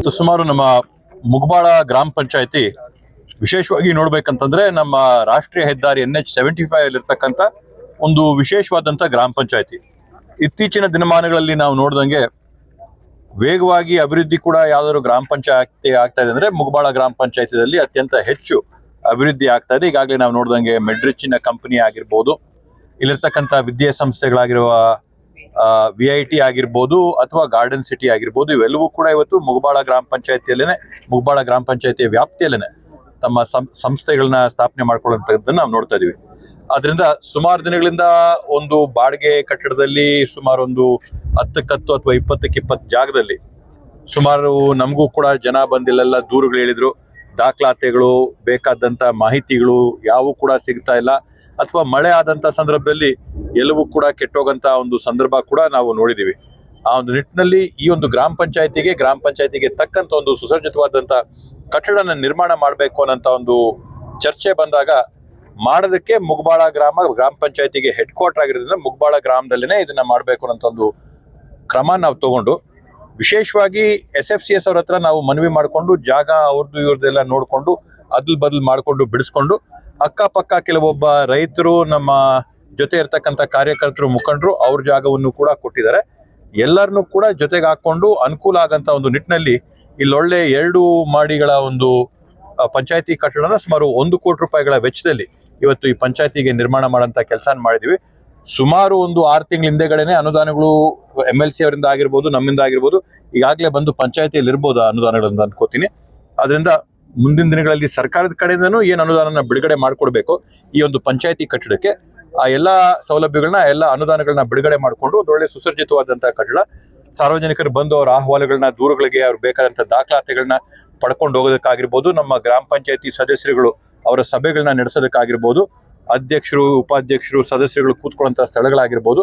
ಇವತ್ತು ಸುಮಾರು ನಮ್ಮ ಮುಗಬಾಳ ಗ್ರಾಮ ಪಂಚಾಯತಿ ವಿಶೇಷವಾಗಿ ನೋಡ್ಬೇಕಂತಂದ್ರೆ ನಮ್ಮ ರಾಷ್ಟ್ರೀಯ ಹೆದ್ದಾರಿ ಎನ್ ಎಚ್ ಸೆವೆಂಟಿ ಫೈವ್ ಅಲ್ಲಿ ಇರ್ತಕ್ಕಂಥ ಒಂದು ವಿಶೇಷವಾದಂಥ ಗ್ರಾಮ ಪಂಚಾಯತಿ. ಇತ್ತೀಚಿನ ದಿನಮಾನಗಳಲ್ಲಿ ನಾವು ನೋಡ್ದಂಗೆ ವೇಗವಾಗಿ ಅಭಿವೃದ್ಧಿ ಕೂಡ ಯಾವ್ದಾದ್ರು ಗ್ರಾಮ ಪಂಚಾಯತಿ ಆಗ್ತಾ ಇದೆ ಅಂದ್ರೆ ಮುಗಬಾಳ ಗ್ರಾಮ ಪಂಚಾಯಿತಿಯಲ್ಲಿ ಅತ್ಯಂತ ಹೆಚ್ಚು ಅಭಿವೃದ್ಧಿ ಆಗ್ತಾ ಇದೆ. ಈಗಾಗಲೇ ನಾವು ನೋಡ್ದಂಗೆ ಮೆಡ್ರಿಚ್ಚಿನ ಕಂಪನಿ ಆಗಿರ್ಬೋದು, ಇಲ್ಲಿರ್ತಕ್ಕಂಥ ವಿದ್ಯಾಸಂಸ್ಥೆಗಳಾಗಿರುವ ವಿ ಐ ಟಿ ಆಗಿರ್ಬೋದು ಅಥವಾ ಗಾರ್ಡನ್ ಸಿಟಿ ಆಗಿರ್ಬೋದು, ಇವೆಲ್ಲವೂ ಕೂಡ ಇವತ್ತು ಮುಗಬಾಳ ಗ್ರಾಮ ಪಂಚಾಯತಿಯಲ್ಲೇನೆ, ಮುಗಬಾಳ ಗ್ರಾಮ ಪಂಚಾಯತಿಯ ವ್ಯಾಪ್ತಿಯಲ್ಲೇನೆ ತಮ್ಮ ಸಂಸ್ಥೆಗಳನ್ನ ಸ್ಥಾಪನೆ ಮಾಡ್ಕೊಳ್ಳುವಂಥದ್ದನ್ನು ನಾವು ನೋಡ್ತಾ ಇದೀವಿ. ಅದರಿಂದ ಸುಮಾರು ದಿನಗಳಿಂದ ಒಂದು ಬಾಡಿಗೆ ಕಟ್ಟಡದಲ್ಲಿ ಸುಮಾರು ಒಂದು ಹತ್ತಕ್ಕತ್ತು ಅಥವಾ ಇಪ್ಪತ್ತಕ್ಕೆ ಇಪ್ಪತ್ತು ಜಾಗದಲ್ಲಿ ಸುಮಾರು ನಮಗೂ ಕೂಡ ಜನ ಬಂದಿಲ್ಲೆಲ್ಲ ದೂರುಗಳು ಹೇಳಿದ್ರು. ದಾಖಲಾತಿಗಳು, ಬೇಕಾದಂತ ಮಾಹಿತಿಗಳು ಯಾವೂ ಕೂಡ ಸಿಗ್ತಾ ಇಲ್ಲ. ಅಥವಾ ಮಳೆ ಆದಂತ ಸಂದರ್ಭದಲ್ಲಿ ಎಲ್ಲವೂ ಕೂಡ ಕೆಟ್ಟೋಗಂತ ಒಂದು ಸಂದರ್ಭ ಕೂಡ ನಾವು ನೋಡಿದೀವಿ. ಆ ಒಂದು ನಿಟ್ಟಿನಲ್ಲಿ ಈ ಒಂದು ಗ್ರಾಮ ಪಂಚಾಯತಿಗೆ ಗ್ರಾಮ ಪಂಚಾಯತಿಗೆ ತಕ್ಕಂತ ಒಂದು ಸುಸಜ್ಜಿತವಾದಂತ ಕಟ್ಟಡನ ನಿರ್ಮಾಣ ಮಾಡಬೇಕು ಅನ್ನೋಂತ ಒಂದು ಚರ್ಚೆ ಬಂದಾಗ ಮಾಡೋದಕ್ಕೆ ಮುಗಬಾಳ ಗ್ರಾಮ ಗ್ರಾಮ ಪಂಚಾಯತಿಗೆ ಹೆಡ್ ಕ್ವಾರ್ಟರ್ ಆಗಿರೋದ್ರಿಂದ ಮುಗಬಾಳ ಗ್ರಾಮದಲ್ಲಿನೇ ಇದನ್ನ ಮಾಡಬೇಕು ಅನ್ನೋಂತ ಒಂದು ಕ್ರಮ ನಾವು ತಗೊಂಡು, ವಿಶೇಷವಾಗಿ ಎಸ್ ಎಫ್ ಸಿ ಎಸ್ ಅವ್ರ ಹತ್ರ ನಾವು ಮನವಿ ಮಾಡಿಕೊಂಡು, ಜಾಗ ಅವ್ರದ್ದು ಇವ್ರದ್ದೆಲ್ಲ ನೋಡಿಕೊಂಡು, ಅದ್ಲ್ ಬದಲ್ ಮಾಡಿಕೊಂಡು, ಬಿಡಿಸ್ಕೊಂಡು ಅಕ್ಕಪಕ್ಕ ಕೆಲವೊಬ್ಬ ರೈತರು, ನಮ್ಮ ಜೊತೆ ಇರ್ತಕ್ಕಂಥ ಕಾರ್ಯಕರ್ತರು, ಮುಖಂಡರು ಅವ್ರ ಜಾಗವನ್ನು ಕೂಡ ಕೊಟ್ಟಿದ್ದಾರೆ. ಎಲ್ಲರನ್ನೂ ಕೂಡ ಜೊತೆಗೆ ಹಾಕೊಂಡು ಅನುಕೂಲ ಆಗಂತ ಒಂದು ನಿಟ್ಟಿನಲ್ಲಿ ಇಲ್ಲೊಳ್ಳೆ ಎರಡು ಮಾಡಿಗಳ ಒಂದು ಪಂಚಾಯತಿ ಕಟ್ಟಡನ ಸುಮಾರು ಒಂದು ಕೋಟಿ ರೂಪಾಯಿಗಳ ವೆಚ್ಚದಲ್ಲಿ ಇವತ್ತು ಈ ಪಂಚಾಯತಿಗೆ ನಿರ್ಮಾಣ ಮಾಡೋಂಥ ಕೆಲಸ ಮಾಡಿದೀವಿ. ಸುಮಾರು ಒಂದು ಆರು ತಿಂಗಳ ಹಿಂದೆಗಡೆನೆ ಅನುದಾನಗಳು ಎಂ ಎಲ್ ಸಿ ಅವರಿಂದ ಆಗಿರ್ಬೋದು, ನಮ್ಮಿಂದ ಆಗಿರ್ಬೋದು, ಈಗಾಗಲೇ ಬಂದು ಪಂಚಾಯತಿಯಲ್ಲಿ ಇರ್ಬೋದು ಆ ಅನ್ಕೋತೀನಿ. ಅದರಿಂದ ಮುಂದಿನ ದಿನಗಳಲ್ಲಿ ಸರ್ಕಾರದ ಕಡೆಯಿಂದನೂ ಏನು ಅನುದಾನನ ಬಿಡುಗಡೆ ಮಾಡಿಕೊಡ್ಬೇಕು ಈ ಒಂದು ಪಂಚಾಯತಿ ಕಟ್ಟಡಕ್ಕೆ ಆ ಎಲ್ಲ ಸೌಲಭ್ಯಗಳನ್ನ, ಎಲ್ಲ ಅನುದಾನಗಳನ್ನ ಬಿಡುಗಡೆ ಮಾಡಿಕೊಂಡು ಒಂದೊಳ್ಳೆ ಒಳ್ಳೆ ಸುಸಜ್ಜಿತವಾದಂತಹ ಕಟ್ಟಡ, ಸಾರ್ವಜನಿಕರು ಬಂದು ಅವರ ಅಹವಾಲುಗಳನ್ನ ದೂರುಗಳಿಗೆ ಅವ್ರು ಬೇಕಾದಂಥ ದಾಖಲಾತಿಗಳನ್ನ ಪಡ್ಕೊಂಡು ಹೋಗೋದಕ್ಕಾಗಿರ್ಬೋದು, ನಮ್ಮ ಗ್ರಾಮ ಪಂಚಾಯತಿ ಸದಸ್ಯರುಗಳು ಅವರ ಸಭೆಗಳನ್ನ ನಡೆಸೋದಕ್ಕಾಗಿರ್ಬೋದು, ಅಧ್ಯಕ್ಷರು, ಉಪಾಧ್ಯಕ್ಷರು, ಸದಸ್ಯರುಗಳು ಕೂತ್ಕೊಳ್ಳುವಂಥ ಸ್ಥಳಗಳಾಗಿರ್ಬೋದು,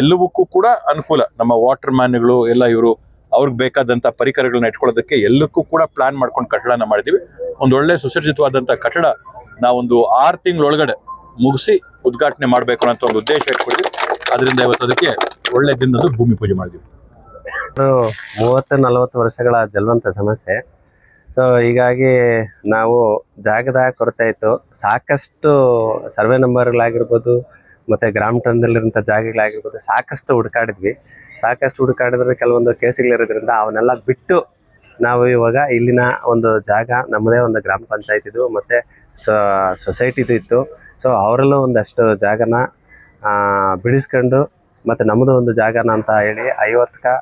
ಎಲ್ಲವಕ್ಕೂ ಕೂಡ ಅನುಕೂಲ. ನಮ್ಮ ವಾಟರ್ ಮ್ಯಾನ್ಗಳು, ಎಲ್ಲ ಇವರು ಅವ್ರಿಗೆ ಬೇಕಾದಂತ ಪರಿಕರಗಳನ್ನ ಇಟ್ಕೊಳ್ಳೋದಕ್ಕೆ ಎಲ್ಲಕ್ಕೂ ಕೂಡ ಪ್ಲಾನ್ ಮಾಡ್ಕೊಂಡು ಕಟ್ಟಡನ ಮಾಡಿದೀವಿ. ಒಂದು ಒಳ್ಳೆ ಕಟ್ಟಡ ನಾವೊಂದು ಆರು ತಿಂಗಳೊಳಗಡೆ ಮುಗಿಸಿ ಉದ್ಘಾಟನೆ ಮಾಡಬೇಕು ಅನ್ನೋ ಒಂದು ಉದ್ದೇಶ ಇಟ್ಕೊಂಡಿದ್ವಿ. ಅದರಿಂದ ಇವತ್ತು ಅದಕ್ಕೆ ಒಳ್ಳೆ ದಿನದಂದು ಭೂಮಿ ಪೂಜೆ ಮಾಡಿದ್ವಿ. ಮೂವತ್ತು ನಲವತ್ತು ವರ್ಷಗಳ ಜಲ್ವಂತ ಸಮಸ್ಯೆ. ಸೊ ಹೀಗಾಗಿ ನಾವು ಜಾಗದ ಕೊರತೆ ಇತ್ತು. ಸಾಕಷ್ಟು ಸರ್ವೆ ನಂಬರ್ಗಳಾಗಿರ್ಬೋದು ಮತ್ತು ಗ್ರಾಮ ಟನ್ದಲ್ಲಿರೋಂಥ ಜಾಗಗಳಾಗಿರ್ಬೋದು ಸಾಕಷ್ಟು ಹುಡುಕಾಡಿದ್ವಿ. ಸಾಕಷ್ಟು ಹುಡುಕಾಡಿದ್ರೆ ಕೆಲವೊಂದು ಕೇಸುಗಳಿರೋದ್ರಿಂದ ಅವನ್ನೆಲ್ಲ ಬಿಟ್ಟು ನಾವು ಇವಾಗ ಇಲ್ಲಿನ ಒಂದು ಜಾಗ, ನಮ್ಮದೇ ಒಂದು ಗ್ರಾಮ ಪಂಚಾಯತ್ ಇದು ಮತ್ತು ಸೊಸೈಟಿದು ಇತ್ತು. ಸೊ ಅವರಲ್ಲೂ ಒಂದಷ್ಟು ಜಾಗನ ಬಿಡಿಸ್ಕೊಂಡು ಮತ್ತು ನಮ್ಮದು ಒಂದು ಜಾಗನ ಅಂತ ಹೇಳಿ ಐವತ್ತಕ್ಕೆ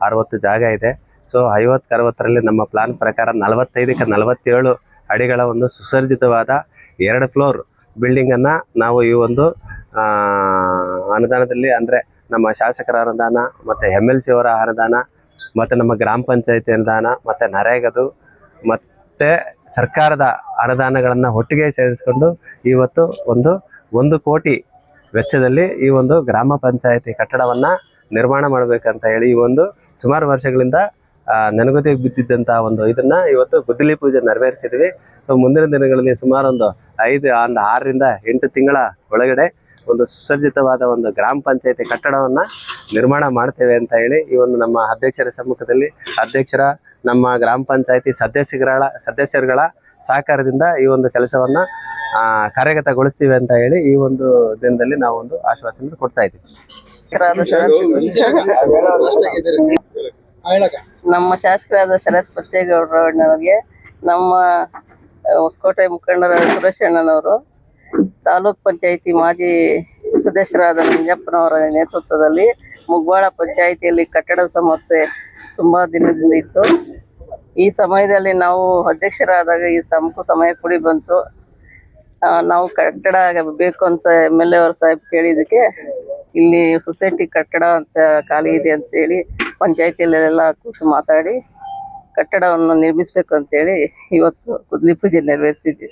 ಅರವತ್ತು ಜಾಗ ಇದೆ. ಸೊ ಐವತ್ತು ಅರವತ್ತರಲ್ಲಿ ನಮ್ಮ ಪ್ಲಾನ್ ಪ್ರಕಾರ ನಲವತ್ತೈದಕ್ಕೆ ನಲವತ್ತೇಳು ಅಡಿಗಳ ಒಂದು ಸುಸರ್ಜಿತವಾದ ಎರಡು ಫ್ಲೋರ್ ಬಿಲ್ಡಿಂಗನ್ನು ನಾವು ಈ ಒಂದು ಅನುದಾನದಲ್ಲಿ ಅಂದರೆ ನಮ್ಮ ಶಾಸಕರ ಅನುದಾನ, ಮತ್ತು ಎಂ ಎಲ್ ಸಿ ಅವರ ಅನುದಾನ, ಮತ್ತು ನಮ್ಮ ಗ್ರಾಮ ಪಂಚಾಯತಿ ಅನುದಾನ, ಮತ್ತು ನರೇಗದು, ಮತ್ತು ಸರ್ಕಾರದ ಅನುದಾನಗಳನ್ನು ಒಟ್ಟಿಗೆ ಸೇರಿಸ್ಕೊಂಡು ಇವತ್ತು ಒಂದು ಒಂದು ಕೋಟಿ ವೆಚ್ಚದಲ್ಲಿ ಈ ಒಂದು ಗ್ರಾಮ ಪಂಚಾಯತಿ ಕಟ್ಟಡವನ್ನು ನಿರ್ಮಾಣ ಮಾಡಬೇಕಂತ ಹೇಳಿ ಈ ಒಂದು ಸುಮಾರು ವರ್ಷಗಳಿಂದ ನೆನಗುದಿಗೆ ಬಿದ್ದಿದ್ದಂಥ ಒಂದು ಇದನ್ನ ಇವತ್ತು ಗುದ್ದಲಿ ಪೂಜೆ ನೆರವೇರಿಸಿದ್ವಿ. ಸೊ ಮುಂದಿನ ದಿನಗಳಲ್ಲಿ ಸುಮಾರು ಒಂದು ಐದು, ಒಂದು ಆರರಿಂದ ಎಂಟು ತಿಂಗಳ ಒಳಗಡೆ ಒಂದು ಸುಸಜ್ಜಿತವಾದ ಒಂದು ಗ್ರಾಮ ಪಂಚಾಯತಿ ಕಟ್ಟಡವನ್ನ ನಿರ್ಮಾಣ ಮಾಡ್ತೇವೆ ಅಂತ ಹೇಳಿ ಈ ಒಂದು ನಮ್ಮ ಅಧ್ಯಕ್ಷರ ಸಮ್ಮುಖದಲ್ಲಿ ಅಧ್ಯಕ್ಷರ ನಮ್ಮ ಗ್ರಾಮ ಪಂಚಾಯತಿ ಸದಸ್ಯಗಳ ಸದಸ್ಯರುಗಳ ಸಹಕಾರದಿಂದ ಈ ಒಂದು ಕೆಲಸವನ್ನ ಕಾರ್ಯಗತಗೊಳಿಸ್ತೀವಿ ಅಂತ ಹೇಳಿ ಈ ಒಂದು ದಿನದಲ್ಲಿ ನಾವು ಒಂದು ಆಶ್ವಾಸನೆ ಕೊಡ್ತಾ ಇದ್ದೀವಿ. ನಮ್ಮ ಶಾಸಕರಾದ ಶರತ್ ಬಚ್ಚೇಗೌಡರವರಿಗೆ ನಮ್ಮ ಹೊಸಕೋಟೆ ಮುಖಂಡರ ಸುರೇಶ್ ಅಣ್ಣನವರು ತಾಲೂಕ್ ಪಂಚಾಯಿತಿ ಮಾಜಿ ಸದಸ್ಯರಾದ ನಂಜಪ್ಪನವರ ನೇತೃತ್ವದಲ್ಲಿ ಮುಗ್ವಾಳ ಪಂಚಾಯಿತಿಯಲ್ಲಿ ಕಟ್ಟಡ ಸಮಸ್ಯೆ ತುಂಬಾ ದಿನದಿಂದ ಇತ್ತು. ಈ ಸಮಯದಲ್ಲಿ ನಾವು ಅಧ್ಯಕ್ಷರಾದಾಗ ಈ ಸಮಕು ಸಮಯ ಕೂಡಿ ಬಂತು. ನಾವು ಕಟ್ಟಡ ಬೇಕು ಅಂತ ಎಂ ಎಲ್ ಎ ಅವ್ರ ಸಾಹೇಬ್ ಕೇಳಿದ್ದಕ್ಕೆ ಇಲ್ಲಿ ಸೊಸೈಟಿ ಕಟ್ಟಡ ಅಂತ ಖಾಲಿ ಇದೆ ಅಂತೇಳಿ ಪಂಚಾಯತಿಯಲ್ಲೆಲ್ಲ ಕೂತು ಮಾತಾಡಿ ಕಟ್ಟಡವನ್ನು ನಿರ್ಮಿಸಬೇಕು ಅಂತೇಳಿ ಇವತ್ತು ಕುದ್ಲಿ ಪೂಜೆ ನೆರವೇರಿಸಿದ್ವಿ.